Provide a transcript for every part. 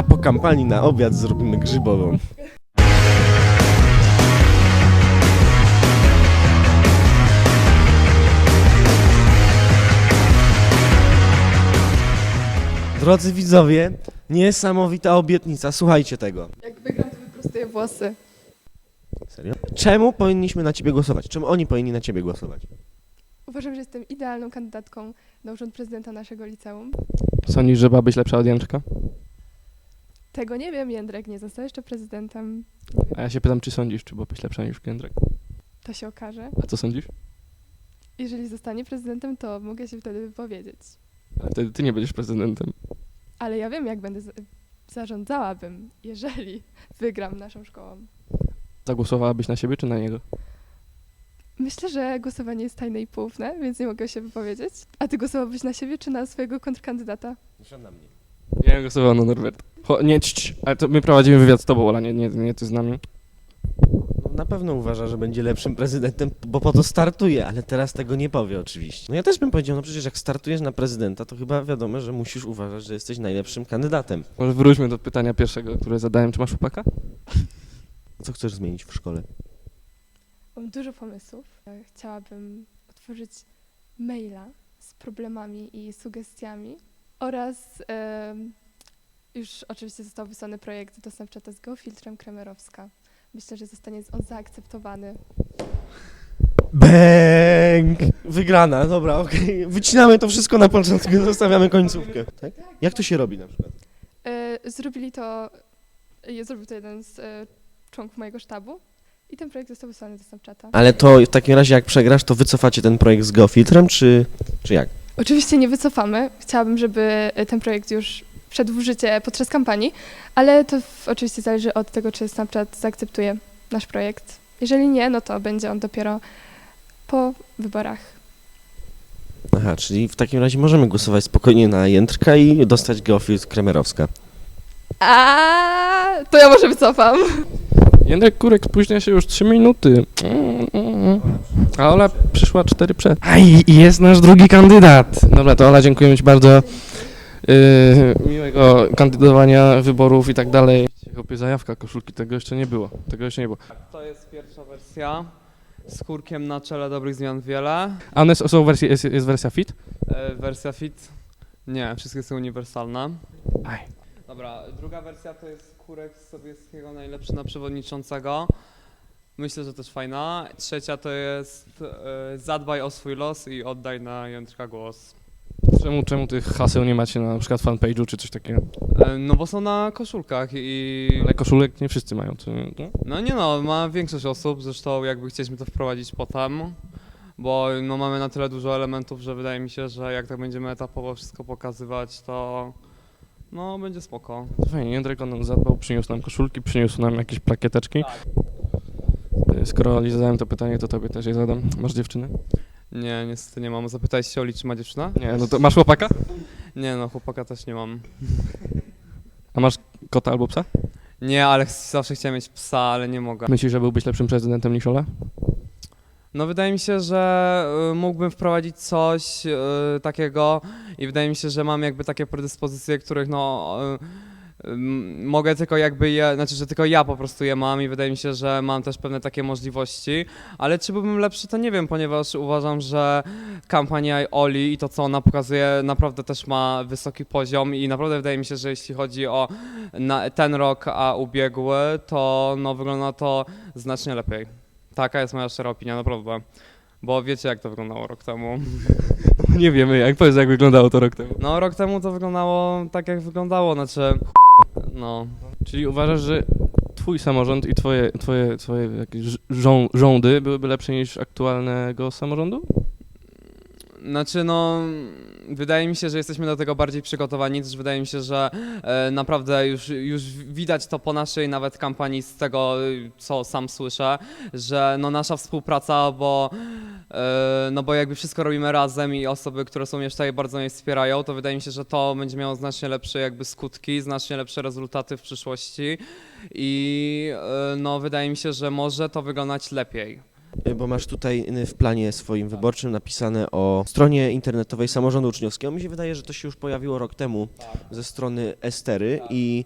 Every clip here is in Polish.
a po kampanii na obiad zrobimy grzybową. Drodzy widzowie, niesamowita obietnica, słuchajcie tego. Jak wygram, to wyprostuję włosy. Serio? Czemu powinniśmy na ciebie głosować? Czemu oni powinni na ciebie głosować? Uważam, że jestem idealną kandydatką na urząd prezydenta naszego liceum. Sądzisz, że byłabyś lepsza od Jędrka? Tego nie wiem, Jędrek nie został jeszcze prezydentem. A ja się pytam, czy sądzisz, czy byłabyś lepsza niż Jędrek? To się okaże. A co sądzisz? Jeżeli zostanie prezydentem, to mogę się wtedy wypowiedzieć. Ale wtedy ty nie będziesz prezydentem. Ale ja wiem, jak będę za- zarządzałabym, jeżeli wygram naszą szkołą. Zagłosowałabyś na siebie, czy na niego? Myślę, że głosowanie jest tajne i poufne, więc nie mogę się wypowiedzieć. A ty głosowałbyś na siebie czy na swojego kontrkandydata? na mnie. Ja bym na Norberta. Cho, nie, czć, ale to my prowadzimy wywiad z tobą, Ola, nie, nie, nie ty z nami. No, na pewno uważa, że będzie lepszym prezydentem, bo po to startuje, ale teraz tego nie powie oczywiście. No ja też bym powiedział, no przecież jak startujesz na prezydenta, to chyba wiadomo, że musisz uważać, że jesteś najlepszym kandydatem. Może wróćmy do pytania pierwszego, które zadałem. Czy masz chłopaka? Co chcesz zmienić w szkole? Mam dużo pomysłów. E, Chciałabym otworzyć maila z problemami i sugestiami oraz em, już oczywiście został wysłany projekt do Snapchata z geofiltrem Kremerowska. Myślę, że zostanie on zaakceptowany. Bęk! Wygrana, dobra, okej. Wycinamy to wszystko na początku, zostawiamy końcówkę. Tak? Jak to się robi na przykład? E, Zrobili to, e, zrobił to jeden z e, członków mojego sztabu i ten projekt został wysłany do Snapchata. Ale to w takim razie jak przegrasz, to wycofacie ten projekt z geofiltrem, czy, czy jak? Oczywiście nie wycofamy. Chciałabym, żeby e, ten projekt już wszedł w życie podczas kampanii, ale to w, oczywiście zależy od tego, czy Snapchat zaakceptuje nasz projekt. Jeżeli nie, no to będzie on dopiero po wyborach. Aha, czyli w takim razie możemy głosować spokojnie na Jędrka i dostać geofiltr Kremerowska. A to ja może wycofam. Jędrek Kurek spóźnia się już 3 minuty. Mm, mm, mm. A Ola przyszła 4 przed. A i i jest nasz drugi kandydat. Dobra, to Ola, dziękujemy Ci bardzo. Yy, miłego kandydowania, wyborów i tak dalej. Chłopie, zajawka koszulki, tego jeszcze nie było. Tego jeszcze nie było. To jest pierwsza wersja z kurkiem na czele dobrych zmian wiele. A one są wersje, jest, jest wersja fit? E, wersja fit? Nie, wszystkie są uniwersalne. Aj. Dobra, druga wersja to jest kurek z Sobieskiego najlepszy na przewodniczącego. Myślę, że też fajna. Trzecia to jest e, zadbaj o swój los i oddaj na Jędrka głos. Czemu, czemu tych haseł nie macie na, na przykład fanpage'u czy coś takiego? E, no bo są na koszulkach i... Ale koszulek nie wszyscy mają, co nie? No. No nie no, ma większość osób, zresztą jakby chcieliśmy to wprowadzić potem, bo no mamy na tyle dużo elementów, że wydaje mi się, że jak tak będziemy etapowo wszystko pokazywać, to no będzie spoko. Fajnie, Jędrek on nam zadbał, przyniósł nam koszulki, przyniósł nam jakieś plakieteczki. Y, Skoro Oli zadałem to pytanie, to tobie też je zadam. Masz dziewczynę? Nie, niestety nie mam. Zapytałeś się Oli, czy ma dziewczyna? Nie, no to masz chłopaka? Nie no, chłopaka też nie mam. A masz kota albo psa? Nie, ale ch- zawsze chciałem mieć psa, ale nie mogę. Myślisz, że byłbyś lepszym prezydentem niż Ola? No wydaje mi się, że y, mógłbym wprowadzić coś y, takiego i wydaje mi się, że mam jakby takie predyspozycje, których no y, mogę tylko jakby je, znaczy, że tylko ja po prostu je mam i wydaje mi się, że mam też pewne takie możliwości, ale czy byłbym lepszy, to nie wiem, ponieważ uważam, że kampania Oli i to, co ona pokazuje, naprawdę też ma wysoki poziom i naprawdę wydaje mi się, że jeśli chodzi o ten rok, a ubiegły, to no wygląda to znacznie lepiej. Taka jest moja szczera opinia, naprawdę. Bo wiecie, jak to wyglądało rok temu. Nie wiemy jak, powiedz jak wyglądało to rok temu. No, rok temu to wyglądało tak, jak wyglądało, znaczy... No, Czyli uważasz, że twój samorząd i twoje, twoje, twoje jakieś rządy byłyby lepsze niż aktualnego samorządu? Znaczy no... Wydaje mi się, że jesteśmy do tego bardziej przygotowani, też wydaje mi się, że e, naprawdę już, już widać to po naszej nawet kampanii z tego, co sam słyszę, że no nasza współpraca, bo e, no bo jakby wszystko robimy razem i osoby, które są jeszcze bardzo mnie wspierają, to wydaje mi się, że to będzie miało znacznie lepsze jakby skutki, znacznie lepsze rezultaty w przyszłości i e, no wydaje mi się, że może to wyglądać lepiej. Y, Bo masz tutaj y, w planie swoim wyborczym napisane o stronie internetowej samorządu uczniowskiego. Mi się wydaje, że to się już pojawiło rok temu ze strony Estery i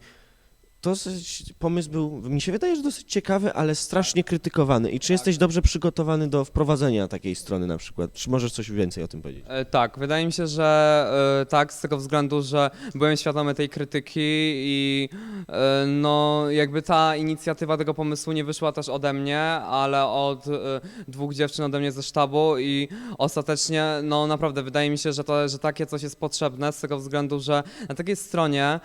dosyć, pomysł był, mi się wydaje, że dosyć ciekawy, ale strasznie krytykowany. I czy jesteś dobrze przygotowany do wprowadzenia takiej strony na przykład? Czy możesz coś więcej o tym powiedzieć? E, Tak, wydaje mi się, że e, tak, z tego względu, że byłem świadomy tej krytyki i e, no jakby ta inicjatywa tego pomysłu nie wyszła też ode mnie, ale od dwóch dziewczyn ode mnie ze sztabu i ostatecznie no naprawdę wydaje mi się, że, to, że takie coś jest potrzebne z tego względu, że na takiej stronie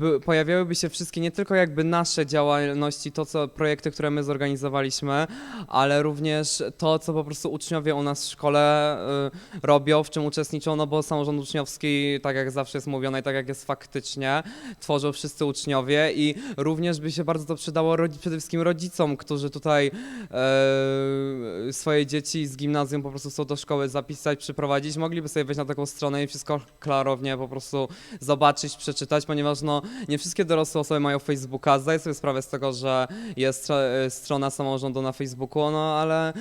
by, pojawiałyby się wszystkie, tylko jakby nasze działalności, to co projekty, które my zorganizowaliśmy, ale również to, co po prostu uczniowie u nas w szkole y, robią, w czym uczestniczą, no bo samorząd uczniowski, tak jak zawsze jest mówione i tak jak jest faktycznie, tworzą wszyscy uczniowie i również by się bardzo to przydało przede wszystkim rodzicom, którzy tutaj e, swoje dzieci z gimnazjum po prostu chcą do szkoły zapisać, przyprowadzić, mogliby sobie wejść na taką stronę i wszystko klarownie po prostu zobaczyć, przeczytać, ponieważ no nie wszystkie dorosłe osoby mają Facebooka, zdaję sobie sprawę z tego, że jest e, strona samorządu na Facebooku, no ale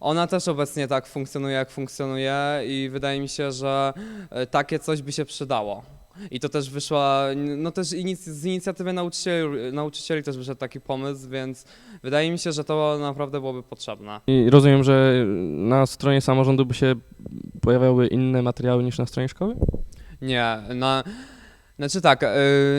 ona też obecnie tak funkcjonuje, jak funkcjonuje i wydaje mi się, że e, takie coś by się przydało. I to też wyszła, no też z inicjatywy nauczycieli, nauczycieli też wyszedł taki pomysł, więc wydaje mi się, że to naprawdę byłoby potrzebne. I rozumiem, że na stronie samorządu by się pojawiały inne materiały niż na stronie szkoły? Nie, na, znaczy tak, y,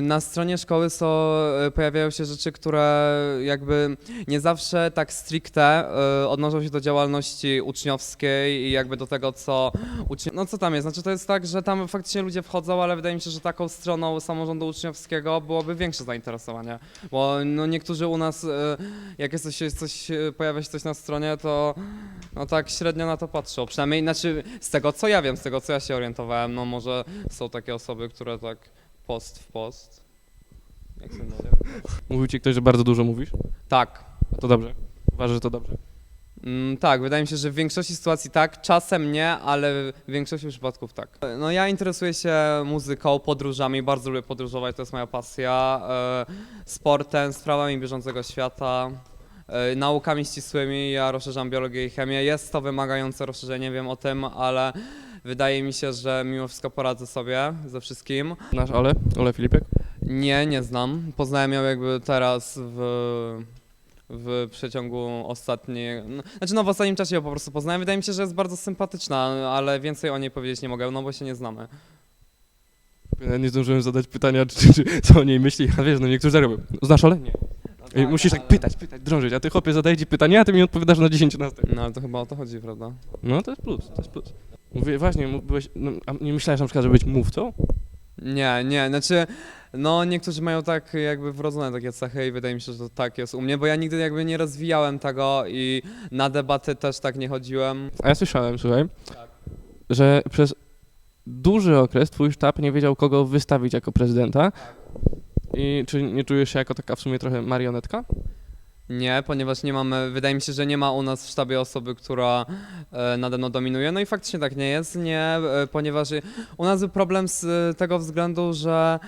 na stronie szkoły są, y, pojawiają się rzeczy, które jakby nie zawsze tak stricte y, odnoszą się do działalności uczniowskiej i jakby do tego, co ucznie... No co tam jest? Znaczy to jest tak, że tam faktycznie ludzie wchodzą, ale wydaje mi się, że taką stroną samorządu uczniowskiego byłoby większe zainteresowanie, bo no niektórzy u nas, jak jest coś, coś, pojawia się coś na stronie, to no tak średnio na to patrzą. Przynajmniej, znaczy z tego co ja wiem, z tego co ja się orientowałem, no może są takie osoby, które tak post w post. Jak? Mówił ci ktoś, że bardzo dużo mówisz? Tak. A to dobrze. Uważasz, że to dobrze? Mm, tak, wydaje mi się, że w większości sytuacji tak, czasem nie, ale w większości przypadków tak. No ja interesuję się muzyką, podróżami, bardzo lubię podróżować, to jest moja pasja, e, sportem, sprawami bieżącego świata, e, naukami ścisłymi, ja rozszerzam biologię i chemię. Jest to wymagające rozszerzenie, wiem o tym, ale wydaje mi się, że mimo wszystko poradzę sobie ze wszystkim. Nasz Ole? Ole Filipek? Nie, nie znam. Poznałem ją jakby teraz w, w przeciągu ostatniej. No, znaczy, no w ostatnim czasie ją po prostu poznałem. Wydaje mi się, że jest bardzo sympatyczna, ale więcej o niej powiedzieć nie mogę, no bo się nie znamy. Ja nie zdążyłem zadać pytania, czy, czy, co o niej myśli. A wiesz, no niektórzy robią. Znasz Ole? Nie. Ej, musisz tak pytać, pytać, drążyć, a ty chłopie zadaje ci pytania, a ty mi odpowiadasz na 10 następnych. No ale to chyba o to chodzi, prawda? No to jest plus, to jest plus. Mówię, właśnie, byłeś, no, a nie myślałeś na przykład, że być mówcą? Nie, nie, znaczy, no niektórzy mają tak jakby wrodzone takie cechy i wydaje mi się, że to tak jest u mnie, bo ja nigdy jakby nie rozwijałem tego i na debaty też tak nie chodziłem. A ja słyszałem, słuchaj, że przez duży okres twój sztab nie wiedział, kogo wystawić jako prezydenta. I czy nie czujesz się jako taka w sumie trochę marionetka? Nie, ponieważ nie mamy, wydaje mi się, że nie ma u nas w sztabie osoby, która e, nade mną dominuje. No i faktycznie tak nie jest, nie, e, ponieważ u nas był problem z tego względu, że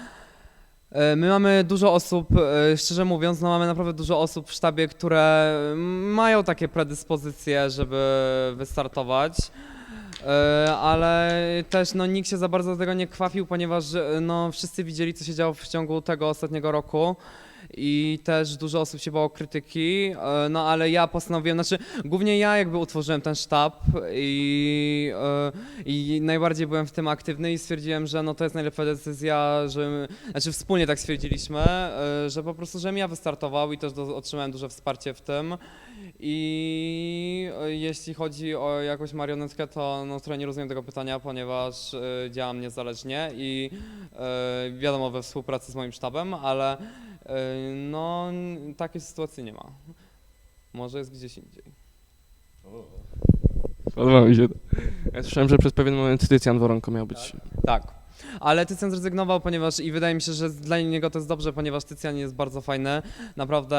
e, my mamy dużo osób, e, szczerze mówiąc, no mamy naprawdę dużo osób w sztabie, które mają takie predyspozycje, żeby wystartować. Ale też no, nikt się za bardzo do tego nie kwapił, ponieważ no, wszyscy widzieli, co się działo w ciągu tego ostatniego roku i też dużo osób się bało krytyki, e, no ale ja postanowiłem, znaczy głównie ja jakby utworzyłem ten sztab i, e, i najbardziej byłem w tym aktywny i stwierdziłem, że no to jest najlepsza decyzja, że, znaczy wspólnie tak stwierdziliśmy, e, że po prostu, żebym ja wystartował i też otrzymałem duże wsparcie w tym. I jeśli chodzi o jakąś marionetkę, to no trochę nie rozumiem tego pytania, ponieważ działam niezależnie i wiadomo we współpracy z moim sztabem, ale no takiej sytuacji nie ma. Może jest gdzieś indziej. Podoba mi się to. Ja słyszałem, że przez pewien moment Tycjan Woronko miał być. Tak. Ale Tycjan zrezygnował, ponieważ i wydaje mi się, że dla niego to jest dobrze, ponieważ Tycjan jest bardzo fajny. Naprawdę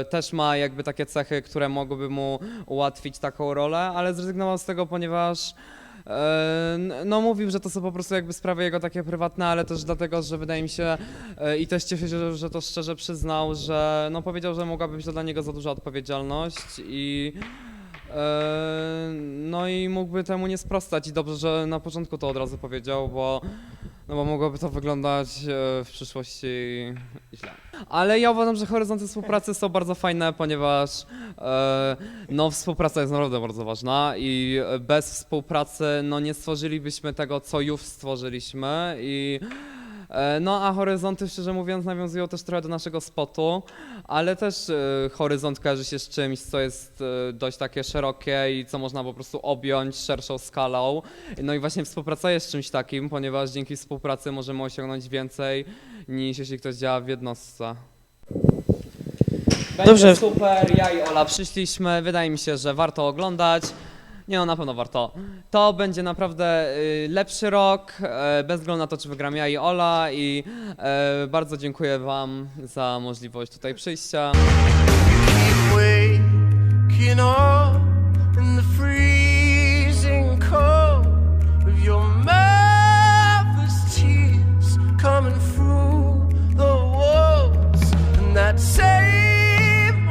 e, też ma jakby takie cechy, które mogłyby mu ułatwić taką rolę, ale zrezygnował z tego, ponieważ no mówił, że to są po prostu jakby sprawy jego takie prywatne, ale też dlatego, że wydaje mi się e, i też cieszę się, że, to szczerze przyznał, że no powiedział, że mogłaby być to dla niego za duża odpowiedzialność i no i mógłby temu nie sprostać i dobrze, że na początku to od razu powiedział, bo no bo mogłoby to wyglądać e, w przyszłości źle. Ale ja uważam, że horyzonty współpracy są bardzo fajne, ponieważ e, no, współpraca jest naprawdę bardzo ważna i bez współpracy no, nie stworzylibyśmy tego, co już stworzyliśmy i no a horyzonty, szczerze mówiąc, nawiązują też trochę do naszego spotu, ale też e, horyzont kojarzy się z czymś, co jest e, dość takie szerokie i co można po prostu objąć szerszą skalą. No i właśnie współpraca jest czymś takim, ponieważ dzięki współpracy możemy osiągnąć więcej niż jeśli ktoś działa w jednostce. Będzie Dobrze. super, ja i Ola przyszliśmy, wydaje mi się, że warto oglądać. Nie no, na pewno warto. To będzie naprawdę y, lepszy rok, e, bez względu na to, czy wygram ja i Ola i e, bardzo dziękuję wam za możliwość tutaj przyjścia. keep waking up